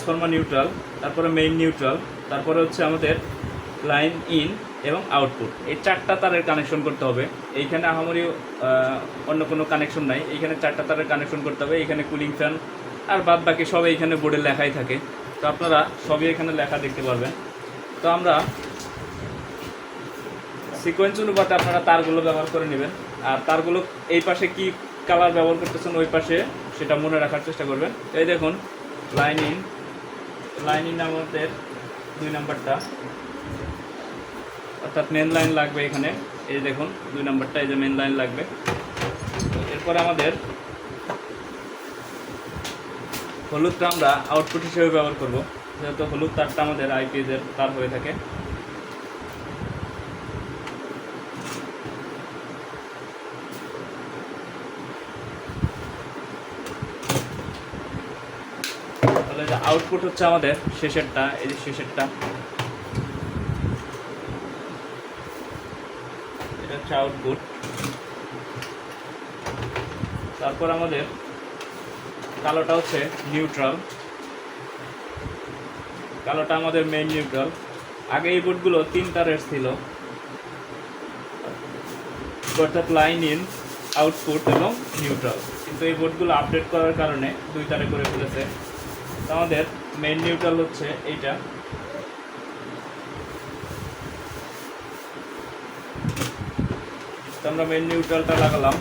Transformer neutral তারপরে main neutral তারপরে হচ্ছে আমাদের লাইন ইন এবং আউটপুট এই চারটা তারের কানেকশন করতে হবে। এইখানে আহামরি অন্য কোনো কানেকশন নাই। এইখানে চারটা তারের কানেকশন করতে হবে। এইখানে কুলিং ফ্যান আর বাদ বাকি সব এইখানে বোর্ডে লেখাই থাকে। তো আপনারা সবই এখানে লেখা দেখতে পারবেন। তো আমরা সিকোয়েন্স অনুপাতে আপনারা তারগুলো ব্যবহার করে নেবেন। আর তারগুলো এই পাশে কি কালার ব্যবহার করতেছেন ওই পাশে সেটা মনে রাখার চেষ্টা করবেন। এই দেখুন লাইন ইন লাইন ইন আমাদের দুই নাম্বারটা অর্থাৎ মেন লাইন লাগবে এখানে। এই যে দেখুন, দুই নম্বরটা, এই যে মেন লাইন লাগবে। এরপর আমাদের হলুদটা আমরা আউটপুট হিসেবে ব্যবহার করব। যেহেতু হলুদ তারটা আমাদের আইপিএস এর তার হয়ে থাকে। তাহলে আউটপুট হচ্ছে আমাদের শেষেরটা, এই যে শেষেরটা। এটা হচ্ছে আউটপুট তারপর আমাদের কালোটা হচ্ছে নিউট্রাল কালোটা আমাদের মেইন নিউট্রাল আগে এই বোর্ডগুলো তিনটা তারের ছিল। অর্থাৎ লাইন ইন আউটপুট এবং নিউট্রাল কিন্তু এই বোর্ডগুলো আপডেট করার কারণে দুই তারে করে ফেলেছে। আমাদের মেইন নিউট্রাল হচ্ছে এইটা। আমরা মেইন নিউট্রালটা লাগালাম।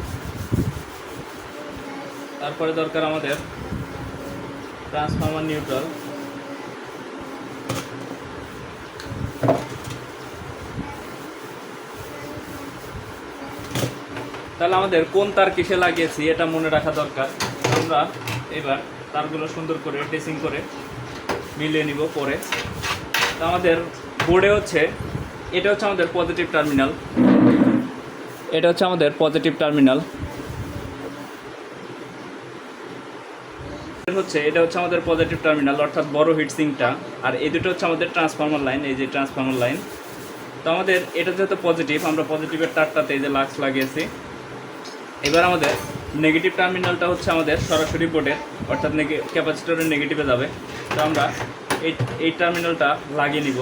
তারপরে দরকার আমাদের ট্রান্সফর্মার নিউট্রাল তাহলে আমাদের কোন তার কিসে লাগিয়েছি এটা মনে রাখা দরকার। আমরা এবার তারগুলো সুন্দর করে ড্রেসিং করে মিলিয়ে নিব পরে। তো আমাদের বোর্ডে হচ্ছে, এটা হচ্ছে আমাদের পজিটিভ টার্মিনাল এটা হচ্ছে আমাদের পজিটিভ টার্মিনাল হচ্ছে, এটা হচ্ছে আমাদের পজিটিভ টার্মিনাল অর্থাৎ বড় হিটসিংটা আর এই দুটো হচ্ছে আমাদের ট্রান্সফর্মার লাইন এই যে ট্রান্সফর্মার লাইন তো আমাদের এটা যেহেতু পজিটিভ আমরা পজিটিভের তারটাতে এই যে লাক্স লাগিয়েছি। এবার আমাদের নেগেটিভ টার্মিনালটা হচ্ছে আমাদের সরাসরি বোর্ডের অর্থাৎ ক্যাপাসিটরের নেগেটিভে যাবে। তো আমরা এই এই টার্মিনালটা লাগিয়ে নিব।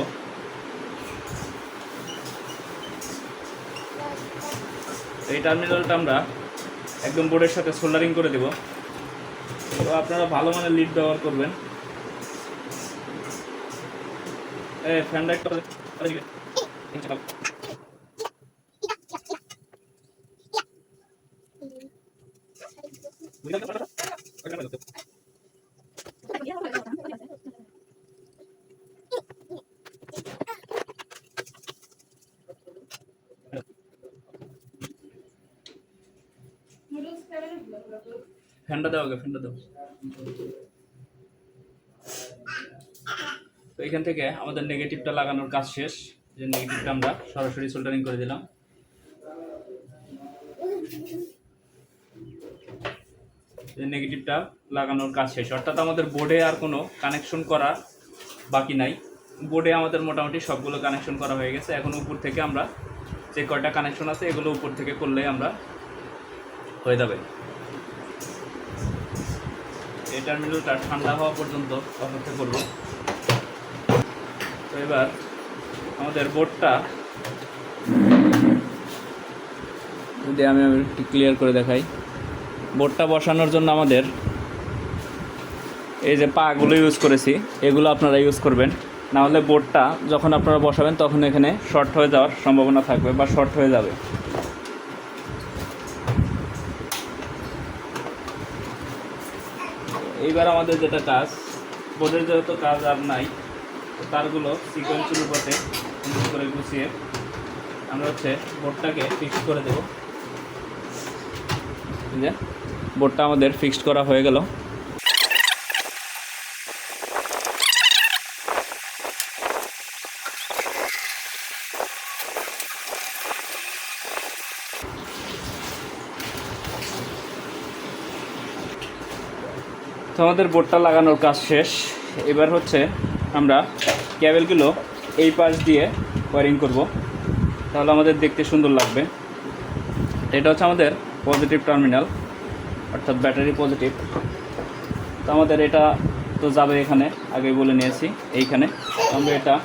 এই টার্মিনালটা আমরা একদম বোর্ডের সাথে সোল্ডারিং করে দেব। তো আপনারা ভালো মানের লিড ব্যবহার করবেন। ফ্যানটা একটু ফ্যানটা দাও আগে ফ্যানটা দাও। তো এখান থেকে আমাদের নেগেটিভটা লাগানোর কাজ শেষ। যে নেগেটিভটা আমরা সরাসরি সোল্ডারিং করে দিলাম। নেগেটিভটা লাগানোর কাজ শেষ। অর্থাৎ আমাদের বোর্ডে আর কোনো কানেকশন করা বাকি নাই। বোর্ডে আমাদের মোটামুটি সবগুলো কানেকশন করা হয়ে গেছে। এখন উপর থেকে আমরা যে কয়টা কানেকশন আছে, এগুলো উপর থেকে করলে আমরা হয়ে যাবে। এই টার্মিনালটা ঠান্ডা হওয়া পর্যন্ত অপেক্ষা করব। তো এবার আমাদের বোর্ডটা যদি আমি একটু ক্লিয়ার করে দেখাই। বোর্ডটা বসানোর জন্য আমাদের এই যে পাগুলো ইউজ করেছি, এগুলো আপনারা ইউজ করবেন। না হলে বোর্ডটা যখন আপনারা বসাবেন তখন এখানে শর্ট হয়ে যাওয়ার সম্ভাবনা থাকবে বা শর্ট হয়ে যাবে। এইবার আমাদের যেটা কাজ, বোর্ডের যেহেতু কাজ আর নাই, তো তারগুলো সিকোয়েন্সের উপরে সুন্দর করে গুছিয়ে আমরা হচ্ছে বোর্ডটাকে ফিক্সড করে দেব। বোর্ডটা আমাদের ফিক্সড করা হয়ে গেল। তো আমাদের বোর্ডটা লাগানোর কাজ শেষ। এবার হচ্ছে আমরা ক্যাবেলগুলো এই পাশ দিয়ে ওয়ারিং করব। তাহলে আমাদের দেখতে সুন্দর লাগবে। এটা হচ্ছে আমাদের পজিটিভ টার্মিনাল, অর্থাৎ ব্যাটারি পজিটিভ। তো আমাদের এটা তো যাবে এখানে আগে বলে নিয়েছি, এইখানে। আমরা এটা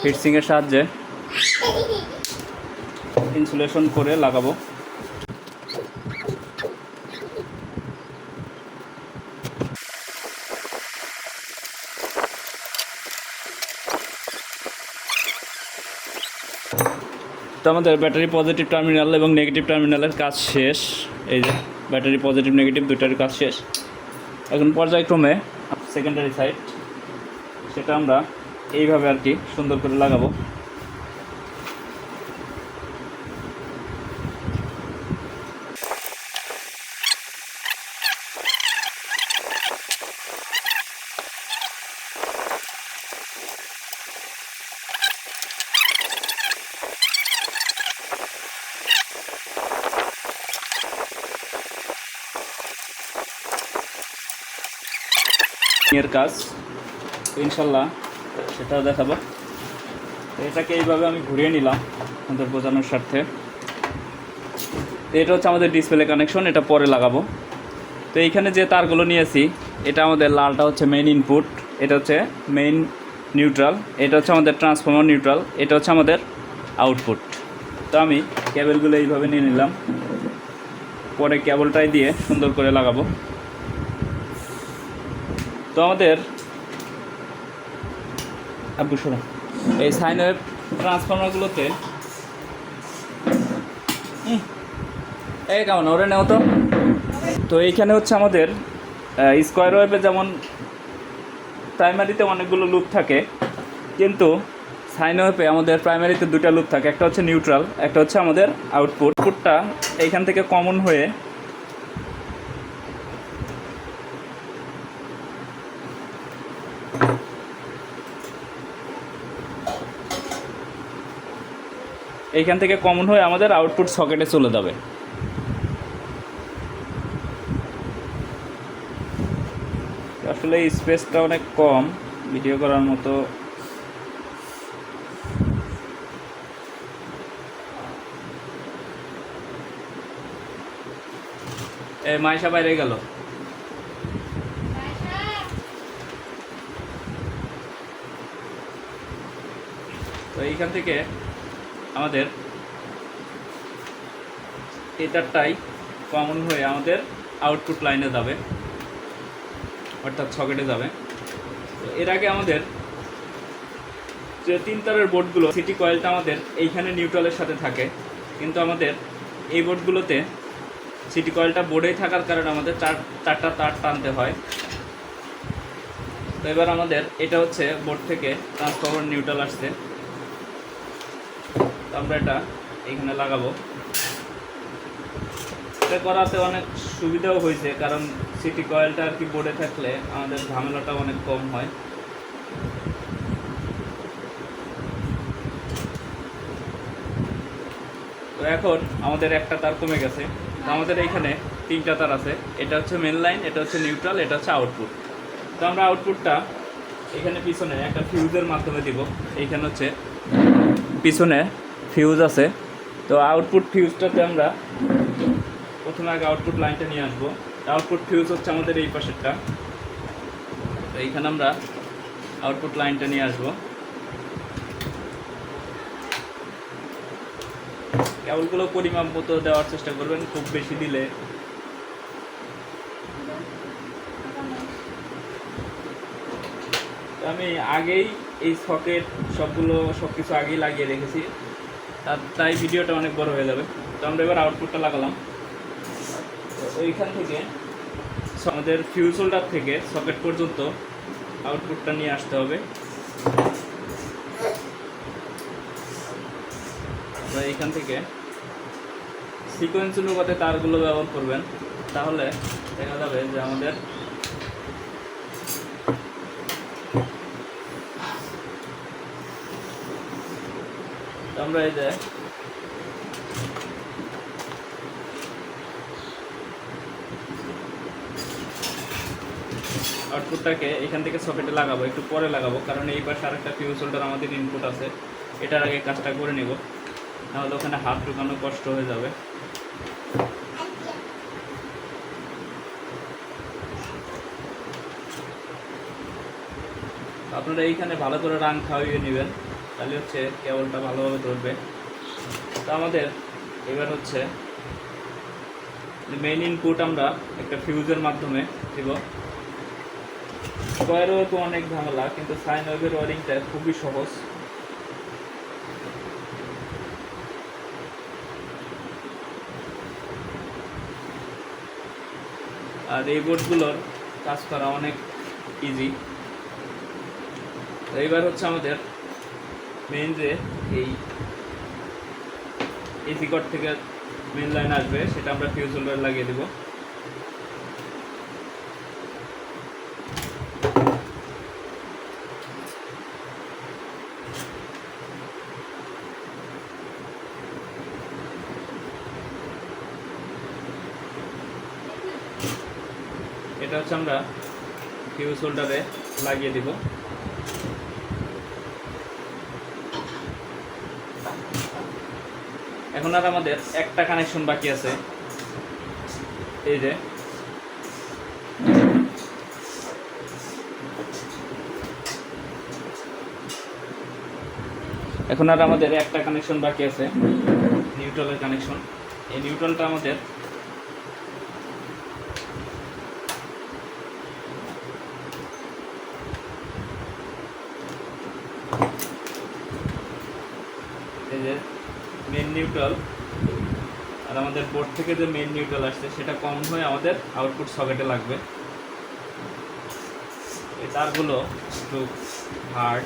ফিটসিংয়ের সাহায্যে ইনসুলেশন করে লাগাবো। আমাদের ব্যাটারি পজিটিভ টার্মিনাল এবং নেগেটিভ টার্মিনালের কাজ শেষ। এই যে, ব্যাটারি পজিটিভ, নেগেটিভ দুটার কাজ শেষ। এখন পর্যায়ক্রমে সেকেন্ডারি সাইড সেটা আমরা এইভাবে আর কি সুন্দর করে লাগাবো। এর কাজ। ইনশাল্লাহ সেটাও দেখাবো। এটাকে এইভাবে আমি ঘুরিয়ে নিলাম আমাদের বোঝানোর স্বার্থে। এটা হচ্ছে আমাদের ডিসপ্লে কানেকশন এটা পরে লাগাবো। তো এইখানে যে তারগুলো নিয়েছি, এটা আমাদের লালটা হচ্ছে মেইন ইনপুট এটা হচ্ছে মেইন নিউট্রাল এটা হচ্ছে আমাদের ট্রান্সফর্মার নিউট্রাল এটা হচ্ছে আমাদের আউটপুট তো আমি কেবলগুলো এইভাবে নিয়ে নিলাম। পরে কেবলটাই দিয়ে সুন্দর করে লাগাবো। তো আমাদের আব্বু এই সাইন ওয়েভ ট্রান্সফর্মারগুলোতে এই কেমন, ওরে নেও তো। তো এইখানে হচ্ছে আমাদের স্কোয়ার ওয়েভে যেমন প্রাইমারিতে অনেকগুলো লুপ থাকে, কিন্তু সাইন ওয়েভে আমাদের প্রাইমারিতে দুটা লুপ থাকে। একটা হচ্ছে নিউট্রাল একটা হচ্ছে আমাদের আউটপুট আউটপুটটা এইখান থেকে কমন হয়ে এইখান থেকে কমন হয়ে আমাদের আউটপুট সকেটে চলে যাবে। আসলে স্পেসটা অনেক কম ভিডিও করার মতো। এ বাইরে গেল। তো এইখান থেকে আমাদের এই তারটাই কমন হয়ে আমাদের আউটপুট লাইনে যাবে, অর্থাৎ সকেটে যাবে। তো এর আগে আমাদের যে তিন তারের বোর্ডগুলো সিটি কয়েলটা আমাদের এইখানে নিউট্রালের সাথে থাকে, কিন্তু আমাদের এই বোর্ডগুলোতে সিটি কয়েলটা বোর্ডেই থাকার কারণে আমাদের চার, চারটা তার টানতে হয়। তো এবার আমাদের এটা হচ্ছে বোর্ড থেকে ট্রান্সফরমার নিউট্রাল আসছে। আমরা এটা এখানে লাগাবো। এটা করাতে অনেক সুবিধাও হয়েছে, কারণ সিটি কয়েলটা আর কি বোর্ডে থাকলে আমাদের ঝামেলাটা অনেক কম হয়। তো এখন আমাদের একটা তার কমে গেছে। আমাদের এইখানে তিনটা তার আছে। এটা হচ্ছে মেন লাইন এটা হচ্ছে নিউট্রাল এটা হচ্ছে আউটপুট তো আমরা আউটপুটটা এখানে পিছনে একটা ফিউজের মাধ্যমে দিব। এইখানে হচ্ছে পিছনে ফিউজ আছে। তো আউটপুট ফিউজটাতে আমরা প্রথমে আগে আউটপুট লাইনটা নিয়ে আসব। আউটপুট ফিউজ হচ্ছে আমাদের এই পাশেরটা। তো এইখানে আমরা আউটপুট লাইনটা নিয়ে আসব। কেবলগুলো পরিমাপ মতো দেওয়ার চেষ্টা করবেন, খুব বেশি দিলে। আমি আগেই এই সকেট সবগুলো সব কিছু আগেই লাগিয়ে রেখেছি। তার তাই ভিডিওটা অনেক বড় হয়ে যাবে। তো আমরা এবার আউটপুটটা লাগালাম। তো ওইখান থেকে আমাদের ফিউজ হোল্ডার থেকে সকেট পর্যন্ত আউটপুটটা নিয়ে আসতে হবে। আমরা এইখান থেকে সিকোয়েন্স অনুপাতে তারগুলো ব্যবহার করবেন। তাহলে দেখা যাবে যে আমাদের আমরা এই আউটপুটটাকে এখান থেকে সকেটে লাগাবো, একটু পরে লাগাবো, কারণ এই পাশে আরেকটা ফিউজ হোল্ডার আমাদের ইনপুট আছে। এটার আগে কাজটা করে নিব, নাহলে ওখানে হাত ঢুকানো কষ্ট হয়ে যাবে। আপনারা এইখানে ভালো করে রান খাওয়িয়ে নেবেন। তাহলে হচ্ছে কেবলটা ভালোভাবে ধরবে। তো আমাদের এবার হচ্ছে মেইন ইনপুট আমরা একটা ফিউজের মাধ্যমে দিব। স্কোয়ারও তো অনেক ঝামেলা, কিন্তু সাইন ওয়েভের ওয়ারিংটা খুবই সহজ। আর এই বোর্ডগুলোর কাজ করা অনেক ইজি এইবার হচ্ছে আমাদের মেইন যে এই এসি কট থেকে মেন লাইন আসবে, সেটা আমরা ফিউজ হোল্ডার লাগিয়ে দেব। এটা হচ্ছে আমরা ফিউজ হোল্ডারে লাগিয়ে দিব। এখন আর আমাদের একটা কানেকশন বাকি আছে। এই যে। এখন আর আমাদের একটা কানেকশন বাকি আছে নিউট্রালের কানেকশন এই নিউট্রালটা আমাদের এই যে মেন নিউট্রাল আর আমাদের বোর্ড থেকে যে মেন নিউট্রাল আসছে, সেটা কম হয়ে আমাদের আউটপুট সকেটে লাগবে। এই তারগুলো একটু হার্ড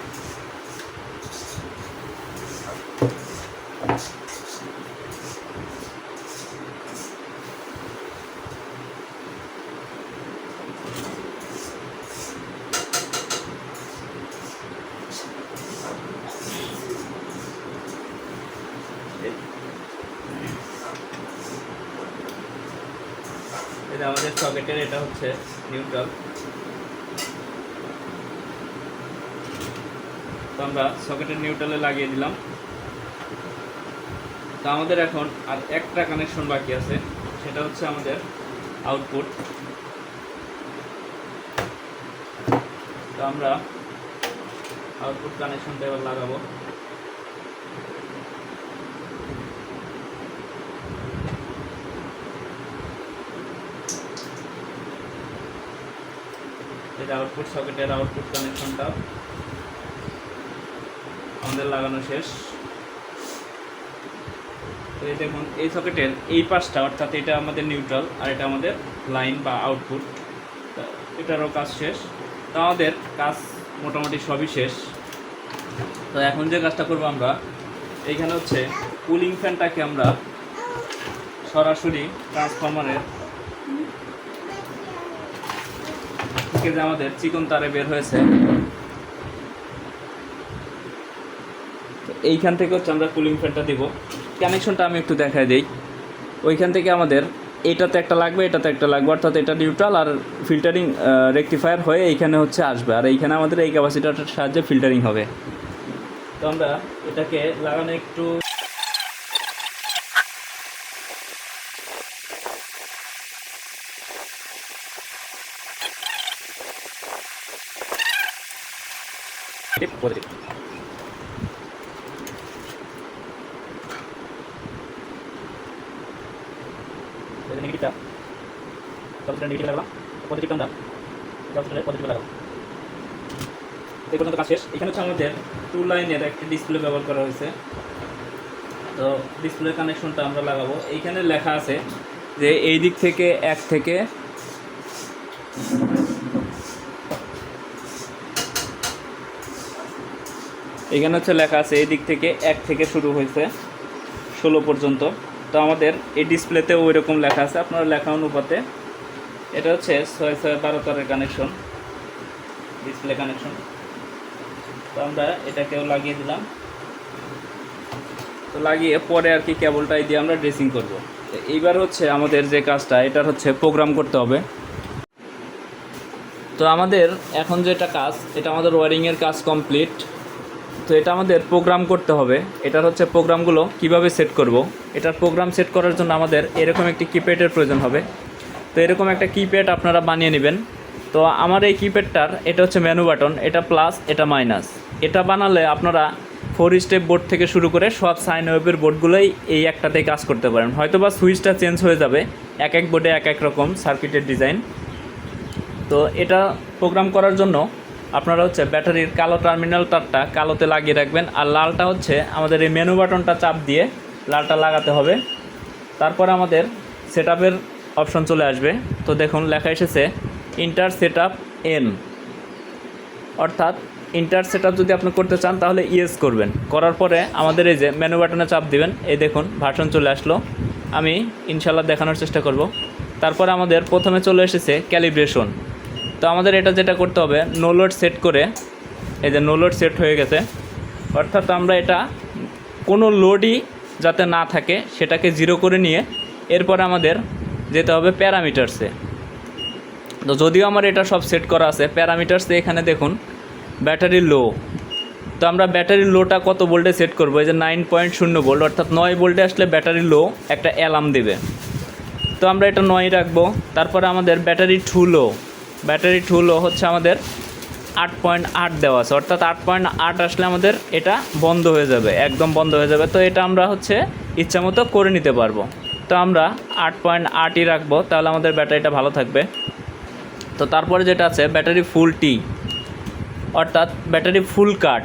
এটা আমাদের সকেটের এটা হচ্ছে নিউট্রাল তো আমরা সকেটের নিউট্রালে লাগিয়ে দিলাম। তো আমাদের এখন আর একটা কানেকশন বাকি আছে, সেটা হচ্ছে আমাদের আউটপুট তো আমরা আউটপুট কানেকশনটা এবার লাগাবো। এটা আউটপুট সকেটের আউটপুট কানেকশনটা আমাদের লাগানো শেষ। তো এই দেখুন, এই সকেটের এই পাশটা, অর্থাৎ এটা আমাদের নিউট্রাল আর এটা আমাদের লাইন বা আউটপুট এটারও কাজ শেষ। তো আমাদের কাজ মোটামুটি সবই শেষ। তো এখন যে কাজটা করব আমরা, এইখানে হচ্ছে কুলিং ফ্যানটাকে আমরা সরাসরি ট্রান্সফরমারের থেকে যে আমাদের চিকন তারে বের হয়েছে। এইখান থেকে হচ্ছে আমরা কুলিং ফ্যানটা দিব। কানেকশনটা আমি একটু দেখাই দিই। ওইখান থেকে আমাদের এটাতে একটা লাগবে, এটাতে একটা লাগবে, অর্থাৎ এটা নিউট্রাল আর ফিল্টারিং রেকটিফায়ার হয়ে এইখানে হচ্ছে আসবে। আর এইখানে আমাদের এই ক্যাপাসিটারটার সাহায্যে ফিল্টারিং হবে। তো আমরা এটাকে লাগানো একটু পজিটিভ নেগেটিভটা সবটা নেগেটিভ লাগলাম। পজিটিভটা আমরা সবটা পজিটিভ লাগালাম। এই পর্যন্ত কাজ শেষ। এখানে হচ্ছে আমাদের টু লাইনের একটি ডিসপ্লে ব্যবহার করা হয়েছে। তো ডিসপ্লে কানেকশনটা আমরা লাগাবো। এইখানে লেখা আছে যে এই দিক থেকে এক থেকে এখানে হচ্ছে লেখা আছে, এই দিক থেকে এক থেকে শুরু হয়েছে, ষোলো পর্যন্ত। তো আমাদের এই ডিসপ্লেতেও ওই রকম লেখা আছে, আপনার লেখা অনুপাতে। এটা হচ্ছে ছয় ছয় বারো তারের কানেকশন ডিসপ্লে কানেকশন তো আমরা এটাকেও লাগিয়ে দিলাম। তো লাগিয়ে পরে আর কি কেবলটাই দিয়ে আমরা ড্রেসিং করব। এইবার হচ্ছে আমাদের যে কাজটা, এটার হচ্ছে প্রোগ্রাম করতে হবে। তো আমাদের এখন যেটা কাজ, এটা আমাদের ওয়ারিংয়ের কাজ কমপ্লিট তো এটা আমাদের প্রোগ্রাম করতে হবে। এটার হচ্ছে প্রোগ্রামগুলো কীভাবে সেট করব। এটার প্রোগ্রাম সেট করার জন্য আমাদের এরকম একটি কিপ্যাডের প্রয়োজন হবে। তো এরকম একটা কিপ্যাড আপনারা বানিয়ে নেবেন। তো আমার এই কিপ্যাডটার এটা হচ্ছে মেনু বাটন এটা প্লাস এটা মাইনাস এটা বানালে আপনারা ফোর স্টেপ বোর্ড থেকে শুরু করে সব সাইন ওয়েবের বোর্ডগুলোই এই একটাতেই কাজ করতে পারেন। হয়তো বা সুইচটা চেঞ্জ হয়ে যাবে, এক এক বোর্ডে এক এক রকম সার্কিটের ডিজাইন তো এটা প্রোগ্রাম করার জন্য আপনারা হচ্ছে ব্যাটারির কালো টার্মিনাল তারটা কালোতে লাগিয়ে রাখবেন। আর লালটা হচ্ছে আমাদের এই মেনু বাটনটা চাপ দিয়ে লালটা লাগাতে হবে। তারপর আমাদের সেট অপশন চলে আসবে। তো দেখুন, লেখা এসেছে ইন্টার সেট এন অর্থাৎ ইন্টার সেট যদি আপনি করতে চান, তাহলে ইয়েস করবেন। করার পরে আমাদের এই যে মেনু বাটনে চাপ দিবেন, এই দেখুন ভার্সন চলে আসলো। আমি ইনশাল্লাহ দেখানোর চেষ্টা করব। তারপর আমাদের প্রথমে চলে এসেছে ক্যালিব্রেশন তো আমাদের এটা যেটা করতে হবে নো লোড সেট করে, এই যে নো লোড সেট হয়ে গেছে, অর্থাৎ আমরা এটা কোনো লোডই যাতে না থাকে, সেটাকে জিরো করে নিয়ে এরপর আমাদের যেতে হবে প্যারামিটার্সে তো যদিও আমার এটা সব সেট করা আছে প্যারামিটার্সে এখানে দেখুন ব্যাটারি লো তো আমরা ব্যাটারি লোটা কত ভোল্টে সেট করব? এই যে নাইন পয়েন্ট শূন্য ভোল্ট অর্থাৎ নয় ভোল্টে আসলে ব্যাটারি লো একটা অ্যালার্ম দেবে। তো আমরা এটা নয় রাখব, তারপরে আমাদের battery too low battery too low হচ্ছে আমাদের আট পয়েন্ট আট দেওয়া আছে। অর্থাৎ আট পয়েন্ট আট আসলে আমাদের এটা বন্ধ হয়ে যাবে, একদম বন্ধ হয়ে যাবে। তো এটা আমরা হচ্ছে ইচ্ছা মতো করে নিতে পারব। তো আমরা আট পয়েন্ট আটই রাখব, তাহলে আমাদের ব্যাটারিটা ভালো থাকবে। তো তারপরে যেটা আছে, ব্যাটারি ফুল টি অর্থাৎ ব্যাটারি ফুল কাট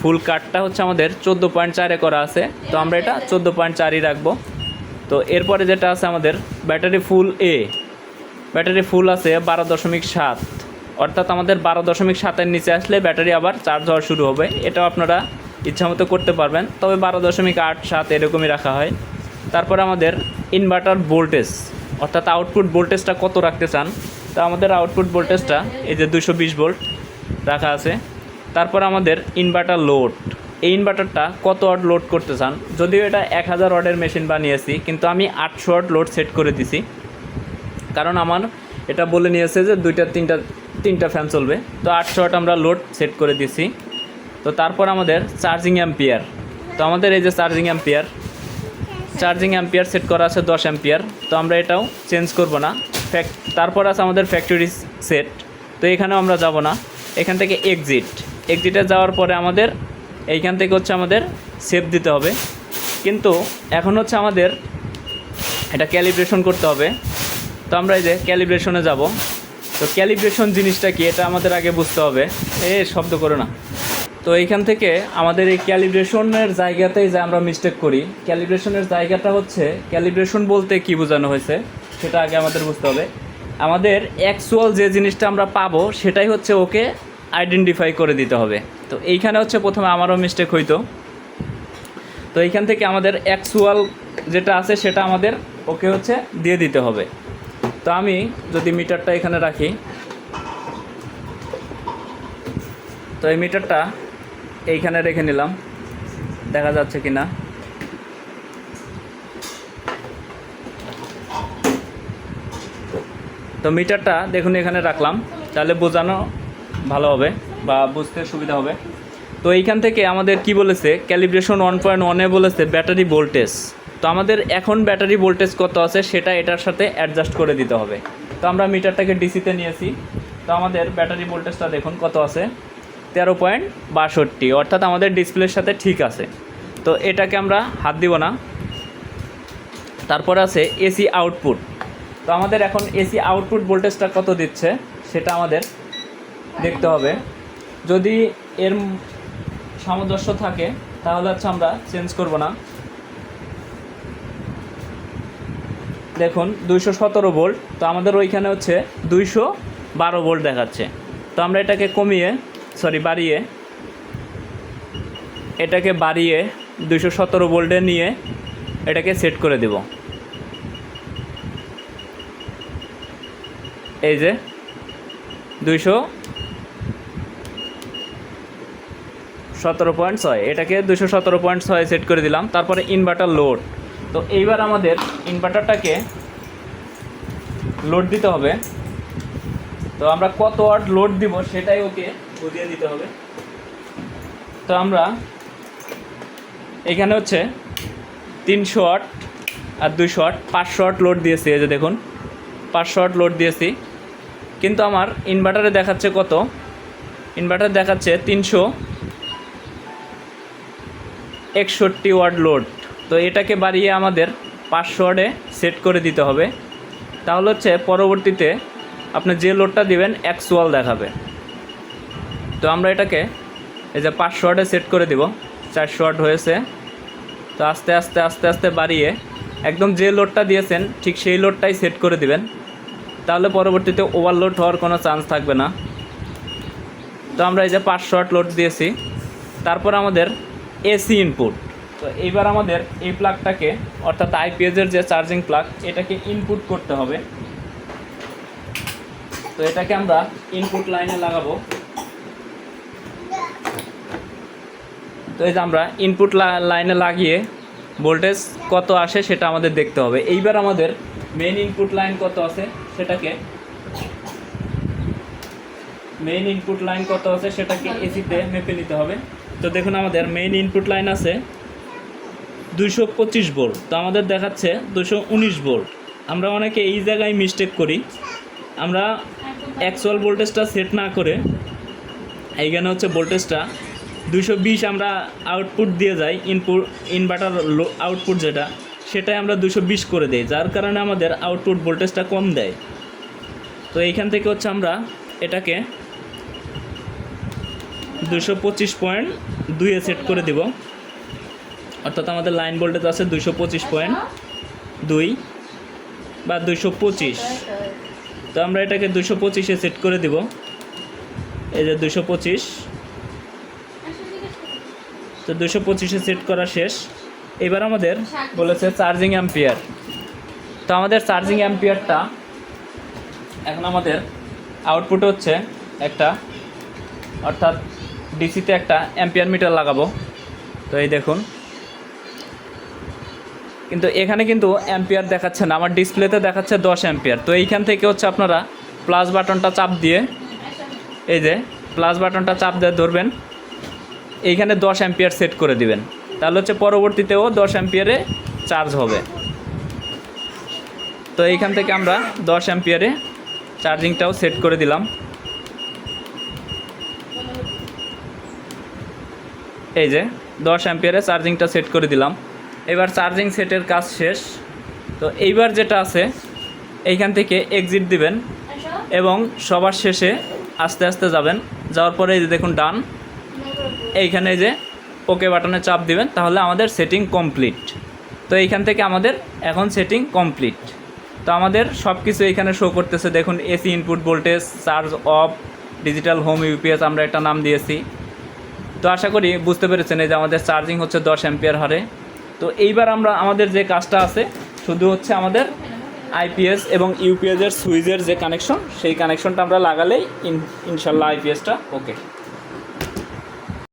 ফুল কাটটা হচ্ছে আমাদের চোদ্দ পয়েন্ট চারে করা আছে। তো আমরা এটা চোদ্দ পয়েন্ট চারই রাখব। তো এরপরে যেটা আছে আমাদের, ব্যাটারি ফুল এ ব্যাটারি ফুল আছে বারো দশমিক সাত। অর্থাৎ আমাদের বারো দশমিক সাতের নিচে আসলে ব্যাটারি আবার চার্জ হওয়া শুরু হবে। এটাও আপনারা ইচ্ছামতো করতে পারবেন। তবে বারো দশমিক আট সাত এরকমই রাখা হয়। তারপর আমাদের ইনভার্টার ভোল্টেজ অর্থাৎ আউটপুট ভোল্টেজটা কত রাখতে চান? তো আমাদের আউটপুট ভোল্টেজটা এই যে দুশো বিশ ভোল্ট রাখা আছে। তারপর আমাদের ইনভার্টার লোড এই ইনভার্টারটা কত ওয়াট লোড করতে চান? যদিও এটা এক হাজার ওয়াটের মেশিন বানিয়েছি, কিন্তু আমি আটশো ওয়াট লোড সেট করে দিছি। কারণ আমার এটা বলে নিয়েছে যে দুইটা, তিনটা তিনটা ফ্যান চলবে। তো আটশো ওয়াট আমরা লোড সেট করে দিছি তো তারপর আমাদের চার্জিং অ্যাম্পিয়ার তো আমাদের এই যে charging ampere charging ampere set করা আছে দশ অ্যাম্পিয়ার তো আমরা এটাও চেঞ্জ করব না। তারপর আছে আমাদের ফ্যাক্টরি সেট তো এখানেও আমরা যাব না। এখান থেকে এক্সিট এক্সিটে যাওয়ার পরে আমাদের এইখান থেকে হচ্ছে আমাদের সেভ দিতে হবে। কিন্তু এখন হচ্ছে আমাদের এটা ক্যালিব্রেশন করতে হবে। তো আমরা এই যে ক্যালিব্রেশনে যাব। তো ক্যালিব্রেশন জিনিসটা কি? এটা আমাদের আগে বুঝতে হবে। এ, শব্দ করো না। তো এইখান থেকে আমাদের এই ক্যালিব্রেশনের জায়গাতেই যে আমরা মিস্টেক করি ক্যালিব্রেশনের জায়গাটা হচ্ছে ক্যালিব্রেশন বলতে কি বোঝানো হয়েছে, সেটা আগে আমাদের বুঝতে হবে। আমাদের অ্যাকচুয়াল যে জিনিসটা আমরা পাবো, সেটাই হচ্ছে ওকে আইডেন্টিফাই করে দিতে হবে। তো এইখানে হচ্ছে প্রথমে আমারও মিস্টেক হইতো। তো এইখান থেকে আমাদের অ্যাকচুয়াল যেটা আছে, সেটা আমাদের ওকে হচ্ছে দিয়ে দিতে হবে। তো আমি যদি মিটারটা এখানে রাখি, তো এই মিটারটা এইখানে রেখে নিলাম। দেখা যাচ্ছে কি না তো মিটারটা দেখুন এখানে রাখলাম, তাহলে বোঝানো ভালো হবে বা বুঝতে সুবিধা হবে। তো এইখান থেকে আমাদের কি বলেছে? ক্যালিব্রেশন ওয়ান পয়েন্ট ওয়ানে বলেছে ব্যাটারি ভোল্টেজ। তো আমাদের এখন ব্যাটারি ভোল্টেজ কত আছে সেটা এটার সাথে অ্যাডজাস্ট করে দিতে হবে। তো আমরা মিটারটাকে ডিসিতে নিয়েছি। তো আমাদের ব্যাটারি ভোল্টেজটা দেখুন কত আছে। তেরো পয়েন্ট বাষট্টি, অর্থাৎ আমাদের ডিসপ্লের সাথে ঠিক আছে। তো এটাকে আমরা হাত দিব না। তারপর আছে এসি আউটপুট তো আমাদের এখন এসি আউটপুট ভোল্টেজটা কত দিচ্ছে সেটা আমাদের দেখতে হবে। যদি এর সামঞ্জস্য থাকে, তাহলে হচ্ছে আমরা চেঞ্জ করব না। দেখুন, দুইশো সতেরো ভোল্ট। তো আমাদের ওইখানে হচ্ছে দুইশো বারো ভোল্ট দেখাচ্ছে। তো আমরা এটাকে কমিয়ে সরি বাড়িয়ে, এটাকে বাড়িয়ে দুইশো সতেরো ভোল্টে নিয়ে এটাকে সেট করে দেব। এই যে, দুইশো সতেরো পয়েন্ট ছয়। এটাকে দুশো সতেরো পয়েন্ট ছয় সেট করে দিলাম। তারপরে ইনভার্টার লোড তো এইবার আমাদের ইনভার্টারটাকে লোড দিতে হবে। তো আমরা কত ওয়াট লোড দিব সেটাই ওকে বুঝিয়ে দিতে হবে। তো আমরা এখানে হচ্ছে তিনশো ওয়াট আর দুইশো ওয়াট, পাঁচশো ওয়াট লোড দিয়েছি, এই যে দেখুন, পাঁচশো ওয়াট লোড দিয়েছি। কিন্তু আমার ইনভার্টারে দেখাচ্ছে কত? ইনভার্টার দেখাচ্ছে তিনশো একষট্টি ওয়াট লোড তো এটাকে বাড়িয়ে আমাদের পাঁচশো ওয়ার্ডে সেট করে দিতে হবে। তাহলে হচ্ছে পরবর্তীতে আপনি যে লোডটা দিবেন অ্যাকচুয়াল দেখাবে। তো আমরা এটাকে এই যে পাঁচশো ওয়ার্ডে সেট করে দিব, চারশো ওয়াট হয়েছে। তো আস্তে আস্তে আস্তে আস্তে বাড়িয়ে একদম যে লোডটা দিয়েছেন ঠিক সেই লোডটাই সেট করে দিবেন। তাহলে পরবর্তীতে ওভারলোড হওয়ার কোনো চান্স থাকবে না। তো আমরা এই যে পাঁচশো লোড দিয়েছি। তারপর আমাদের এসি ইনপুট তো এইবার আমাদের এই প্লাগটাকে অর্থাৎ আইপিএসের যে চার্জিং প্লাগ এটাকে ইনপুট করতে হবে। তো এটাকে আমরা ইনপুট লাইনে লাগাবো। তো এই যে আমরা ইনপুট লাইনে লাগিয়ে ভোল্টেজ কত আসে সেটা আমাদের দেখতে হবে। এইবার আমাদের মেইন ইনপুট লাইন কত আছে সেটাকে মেইন ইনপুট লাইন কত আছে সেটাকে এসিতে মেপে নিতে হবে। তো দেখুন আমাদের মেইন ইনপুট লাইন আছে। দুশো পঁচিশ ভোল্ট তো আমাদের দেখাচ্ছে দুশো উনিশ ভোল্ট আমরা অনেকে এই জায়গায় মিস্টেক করি। আমরা অ্যাকচুয়াল ভোল্টেজটা সেট না করে, এইখানে হচ্ছে ভোল্টেজটা দুশো বিশ আমরা আউটপুট দিয়ে যাই ইনপুট ইনভার্টার আউটপুট যেটা, সেটাই আমরা দুশো বিশ করে দিই, যার কারণে আমাদের আউটপুট ভোল্টেজটা কম দেয়। তো এইখান থেকে হচ্ছে আমরা এটাকে দুশো পঁচিশ পয়েন্ট দুইয়ে সেট করে দিব। অর্থাৎ আমাদের লাইন ভোল্টেজ আছে দুশো পঁচিশ পয়েন্ট দুই বা দুশো পঁচিশ। তো আমরা এটাকে দুশো পঁচিশে সেট করে দিব। এই যে দুশো পঁচিশ। তো দুশো পঁচিশে সেট করা শেষ। এবার আমাদের বলেছে চার্জিং অ্যাম্পিয়ার তো আমাদের চার্জিং অ্যাম্পিয়ারটা এখন আমাদের আউটপুট হচ্ছে একটা, অর্থাৎ ডিসিতে একটা অ্যাম্পিয়ার মিটার লাগাবো। তো এই দেখুন। কিন্তু এখানে কিন্তু অ্যাম্পিয়ার দেখাচ্ছে না, আমার ডিসপ্লেতে দেখাচ্ছে দশ অ্যাম্পিয়ার তো এইখান থেকে হচ্ছে আপনারা প্লাস বাটনটা চাপ দিয়ে, এই যে প্লাস বাটনটা চাপ দিয়ে ধরবেন, এইখানে দশ অ্যাম্পিয়ার সেট করে দিবেন। তাহলে হচ্ছে পরবর্তীতেও দশ অ্যাম্পিয়ারে চার্জ হবে। তো এইখান থেকে আমরা দশ অ্যাম্পিয়ারে চার্জিংটাও সেট করে দিলাম। এই যে দশ অ্যাম্পিয়ারে চার্জিংটা সেট করে দিলাম। এবার চার্জিং সেটের কাজ শেষ। তো এইবার যেটা আছে এইখান থেকে এক্সিট দিবেন এবং সবার শেষে আস্তে আস্তে যাবেন। যাওয়ার পরে এই যে দেখুন ডান। এইখানে যে ওকে বাটনে চাপ দিবেন তাহলে আমাদের সেটিং কমপ্লিট তো এইখান থেকে আমাদের এখন সেটিং কমপ্লিট তো আমাদের সব কিছু এখানে শো করতেছে। দেখুন AC input voltage charge off digital home UPS আমরা একটা নাম দিয়েছি। তো আশা করি বুঝতে পেরেছেন এই যে আমাদের চার্জিং হচ্ছে দশ অ্যাম্পিয়ার হারে। তো এইবার আমরা আমাদের যে কাজটা আছে, শুধু হচ্ছে আমাদের আইপিএস এবং ইউপিএসের সুইচের যে কানেকশন সেই কানেকশনটা আমরা লাগালেই ইন ইনশাল্লাহ আইপিএসটা ওকে